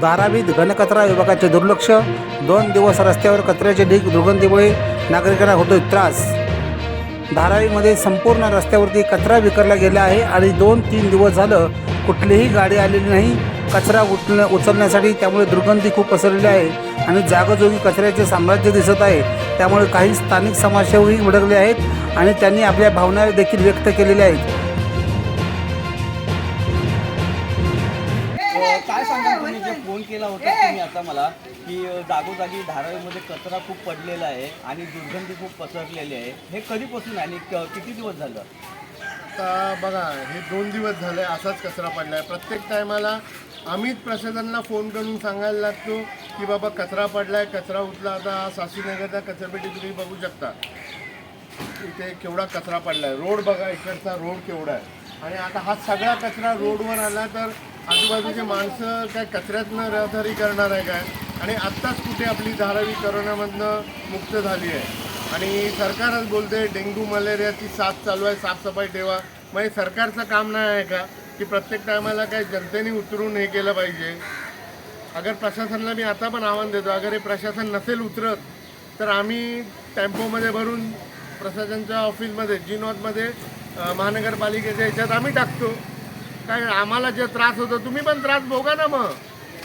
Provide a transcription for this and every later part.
धारावीत घनकचरा विभागाचे दुर्लक्ष. दोन दिवस रस्त्यावर कचऱ्याचे ढीग दुर्गंधीमुळे नागरिकांना होतोय त्रास. धारावीमध्ये संपूर्ण रस्त्यावरती कचरा विकरला गेला आहे आणि दोन तीन दिवस झालं कुठलीही गाडी आलेली नाही. कचरा उचल उचलण्यासाठी त्यामुळे दुर्गंधी खूप पसरलेली आहे आणि जागोजोगी कचऱ्याचे साम्राज्य दिसत आहे. त्यामुळे काही स्थानिक समस्याही उडकल्या आहेत आणि त्यांनी आपल्या भावना देखील व्यक्त केलेल्या आहेत. काय सांगा तुम्ही? जे फोन केला होता तुम्ही आता मला की जागोजागी धारावीमध्ये कचरा खूप पडलेला आहे आणि दुर्गंधी खूप पसरलेली आहे. हे कधीपासून आहे आणि क- किती दिवस झालं? आता बघा हे दोन दिवस झाले असाच कचरा पडला आहे प्रत्येक टायमाला आम्हीच प्रशासनाला फोन करून सांगायला लागतो की बाबा कचरा पडला आहे कचरा उचला आता साशीनगरचा कचरापेटी तुम्ही बघू शकता. इथे केवढा कचरा पडला आहे रोड बघा इकडचा रोड केवढा आहे. आणि आता हा सगळा कचरा रोडवर आला तर आजूबाजूचे माणसं काय कचऱ्यातनं रहदारी करणार आहे काय? आणि आत्ताच कुठे आपली धारावी करोनामधनं मुक्त झाली आहे? आणि सरकारच बोलते डेंग्यू मलेरियाची साथ चालू आहे साफसफाई ठेवा. मग हे सरकारचं काम नाही आहे का? की प्रत्येक टायमाला काय जनतेने उतरून हे केलं पाहिजे? अगर प्रशासनाला मी आता पण आव्हान देतो अगर हे प्रशासन नसेल उतरत तर आम्ही टेम्पोमध्ये भरून प्रशासनच्या ऑफिसमध्ये जी नॉटमध्ये महानगरपालिकेच्या ह्याच्यात आम्ही टाकतो. काय आम्हाला जे त्रास होतो तुम्ही पण त्रास भोगा ना मग.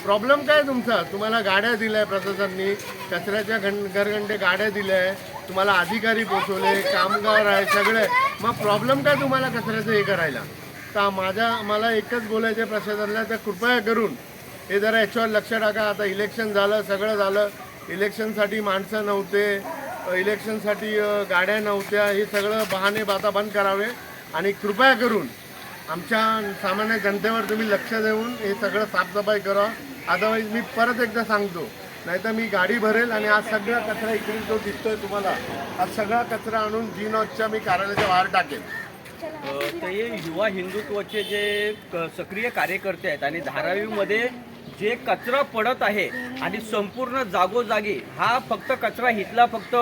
प्रॉब्लेम काय तुमचा? तुम्हाला गाड्या दिल्या प्रशासनाने कचऱ्याच्या घं घरघंटे गाड्या दिल्या आहे तुम्हाला अधिकारी पोचवले कामगार आहे सगळे. मग प्रॉब्लेम काय तुम्हाला कचऱ्याचं हे करायला? तर माझ्या मला एकच बोलायचं आहे प्रशासनाला तर कृपया करून हे जरा याच्यावर लक्ष टाका. आता इलेक्शन झालं सगळं झालं. इलेक्शनसाठी माणसं नव्हते. इलेक्शनसाठी गाड्या नव्हत्या. हे सगळं बहाणे बाता बंद करावे. आणि कृपया करून आमच्या सामान्य जनतेवर तुम्ही लक्ष देऊन हे सगळं साफसफाई करा. अदरवाईज मी परत एकदा सांगतो नाहीतर मी गाडी भरेल आणि आज सगळा कचरा इकडे जो दिसतोय तुम्हाला आज सगळा कचरा आणून जी नॉजच्या मी कार्यालयाच्या बाहेर टाकेल ते युवा हिंदुत्वाचे जे क- सक्रिय कार्यकर्ते आहेत आणि धारावीमध्ये जे कचरा पडत आहे आणि संपूर्ण जागोजागी हा फक्त कचरा इथला फक्त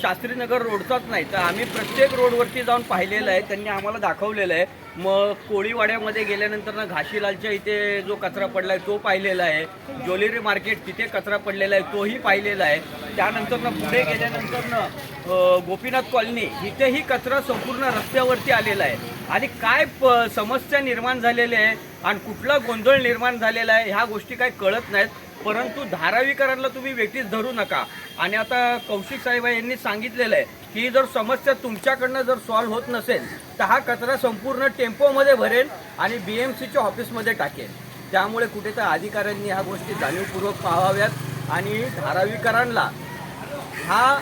शास्त्रीनगर रोडचाच नाही. तर आम्ही प्रत्येक रोडवरती जाऊन पाहिलेलं आहे. त्यांनी आम्हाला दाखवलेलं आहे. मग कोळीवाड्यामध्ये गेल्यानंतर ना घाशीलालच्या इथे जो कचरा पडला आहे तो पाहिलेला आहे. ज्वेलरी मार्केट तिथे कचरा पडलेला आहे तोही पाहिलेला आहे. त्यानंतर ना पुढे गेल्यानंतर ना गोपीनाथ कॉलनी इथेही कचरा संपूर्ण रस्त्यावरती आलेला आहे. आणि काय प समस्या निर्माण झालेल्या आहे आणि कुठला गोंधळ निर्माण झालेला आहे ह्या गोष्टी काही कळत नाहीत. परंतु धारावीकरांना तुम्ही व्यक्तीच धरू नका. आणि आता कौशिक साहेब यांनी सांगितलेलं आहे की जर समस्या तुमच्याकडनं जर सॉल्व्ह होत नसेल तर हा कचरा संपूर्ण टेम्पोमध्ये भरेल आणि बी एम सीच्या ऑफिसमध्ये टाकेल. त्यामुळे कुठे तर अधिकाऱ्यांनी ह्या गोष्टी जाणीवपूर्वक पाहाव्यात आणि धारावीकरांना हा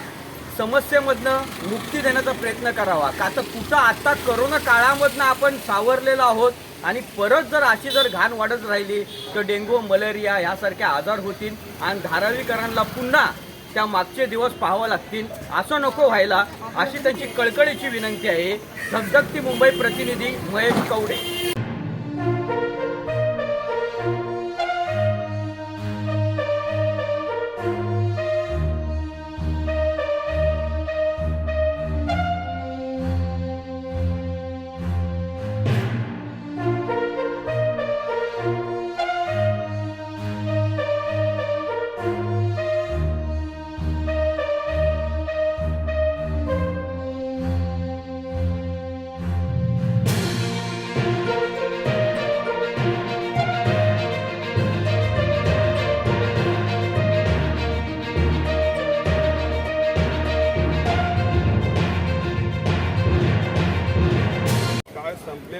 समस्येमधनं मुक्ती देण्याचा प्रयत्न करावा. का तर कुठं आत्ता करोना काळामधनं आपण सावरलेलो आहोत आणि परत जर अशी जर घाण वाढत राहिली तर डेंग्यू मलेरिया यासारखे आजार होतील आणि धारावीकरांना पुन्हा त्या मागचे दिवस पाहावं लागतील. असं नको व्हायला. अशी त्यांची कळकळीची विनंती आहे. धगधगती मुंबई प्रतिनिधी महेश कवडे.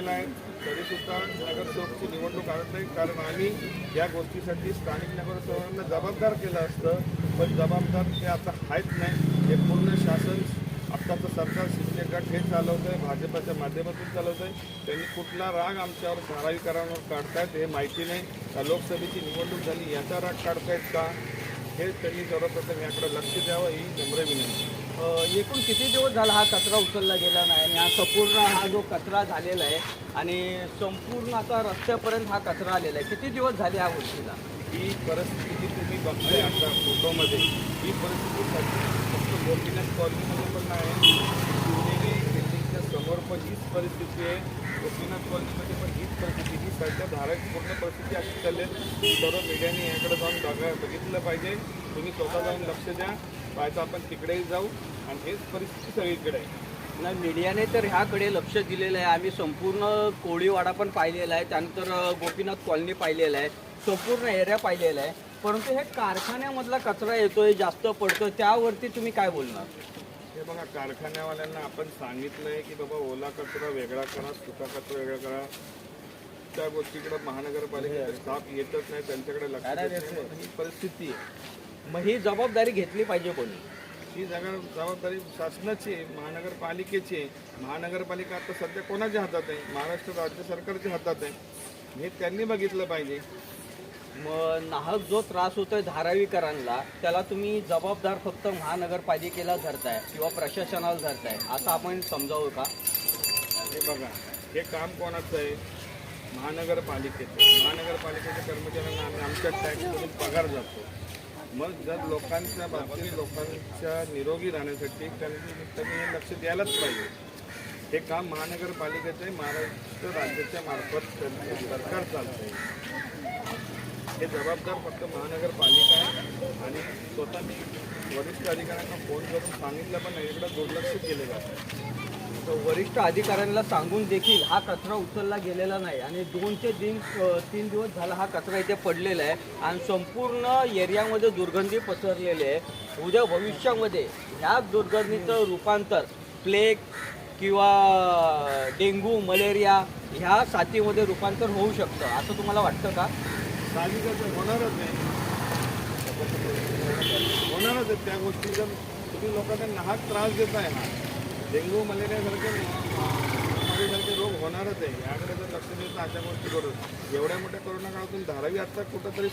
संपलेला आहे तरीसुद्धा नगरसेवकची निवडणूक आणत नाही कारण आम्ही या गोष्टीसाठी स्थानिक नगरसेवकांना जबाबदार केलं असतं. पण जबाबदार ते आता आहेत नाही. हे पूर्ण शासन आत्ताचं सरकार शिंदे गट हे चालवत आहे भाजपाच्या माध्यमातून चालवत आहे त्यांनी कुठला राग आमच्यावर धारावीकरांवर काढतायत हे माहिती नाही. का लोकसभेची निवडणूक झाली याचा राग काढतायत का? हे त्यांनी सर्वप्रथम याकडे लक्ष द्यावं ही नम्र विनंती. एकूण किती दिवस झाला हा कचरा उचलला गेला नाही आणि हा संपूर्ण हा जो कचरा झालेला आहे आणि संपूर्ण आता रस्त्यापर्यंत हा कचरा आलेला आहे. किती दिवस झाले ह्या गोष्टीला? ही परिस्थिती तुम्ही बघताय आता फोटोमध्ये ही परिस्थिती फक्त गोपीनाथ कॉलनीमध्ये पण नाही शिवनेरी बिल्डिंगच्या समोर पण हीच परिस्थिती आहे. गोपीनाथ कॉलनीमध्ये पण हीच परिस्थिती ही सध्या धाराची पूर्ण परिस्थिती अशी चालली आहे. सर्व मीडियाने याकडे जाऊन बघा बघितलं पाहिजे. तुम्ही स्वतः जाऊन लक्ष द्या. पाहिजे आपण तिकडेही जाऊ आणि हेच परिस्थिती सगळीकडे आहे. नाही मीडियाने तर ह्याकडे लक्ष दिलेलं आहे. आम्ही संपूर्ण कोळीवाडा पण पाहिलेला आहे. त्यानंतर गोपीनाथ कॉलनी पाहिलेला आहे. संपूर्ण एरिया पाहिलेला आहे. परंतु हे कारखान्यामधला कचरा येतोय जास्त पडतोय त्यावरती तुम्ही काय बोलणार? हे बघा कारखान्यावाल्यांना आपण सांगितलंय की बाबा ओला कचरा वेगळा करा सुका कचरा वेगळा करा. त्या गोष्टीकडे महानगरपालिकेचे स्टाफ येतच नाही त्यांच्याकडे लक्ष. ही परिस्थिती आहे. मग ही जबाबदारी घेतली पाहिजे कोणी? ही जागा जबाबदारी शासनाची आहे महानगरपालिकेची आहे. महानगरपालिका आता सध्या कोणाच्या हातात आहे? महाराष्ट्र राज्य सरकारच्या हातात आहे. हे त्यांनी बघितलं पाहिजे. मग नाहक जो त्रास होतोय धारावीकरांना त्याला तुम्ही जबाबदार फक्त महानगरपालिकेला धरताय किंवा प्रशासनाला धरताय असं आपण समजावं का? हे बघा हे काम कोणाचं आहे? महानगरपालिकेचं. आहे. महानगरपालिकेच्या कर्मचाऱ्यांना आम्ही आमच्या टॅक्समधून पगार जातो. मग जर लोकांच्या बाबतीत लोकांच्या निरोगी राहण्यासाठी त्यांनी त्यांनी हे लक्ष द्यायलाच पाहिजे. हे काम महानगरपालिकेचे महाराष्ट्र राज्याच्या मार्फत सरकार चालतं आहे हे जबाबदार फक्त महानगरपालिका आहे आणि स्वतः मी वरिष्ठ अधिकाऱ्यांना फोन करून सांगितलं पण नाही इकडं दुर्लक्ष केलं जातं वरिष्ठ अधिकाऱ्यांना सांगून देखील हा कचरा उचलला गेलेला नाही. आणि दोन ते तीन तीन दिवस झाला हा कचरा इथे पडलेला आहे. आणि संपूर्ण एरियामध्ये दुर्गंधी पसरलेली आहे. उद्या भविष्यामध्ये ह्या दुर्गंधीचं रूपांतर प्लेग किंवा डेंग्यू मलेरिया ह्या साथीमध्ये रूपांतर होऊ शकतं. असं तुम्हाला वाटतं का? साहजिकच आहे, होणारच नाही होणारच आहे. त्या गोष्टीचा जर तुम्ही लोकांना नाहक त्रास आहे ना डेंग्यू मलेरियासारखे सारखे रोग होणारच आहे. याकडे जर लक्ष देता अशा गोष्टी करून एवढ्या मोठ्या कोरोना काळातून धारावी आता कुठंतरी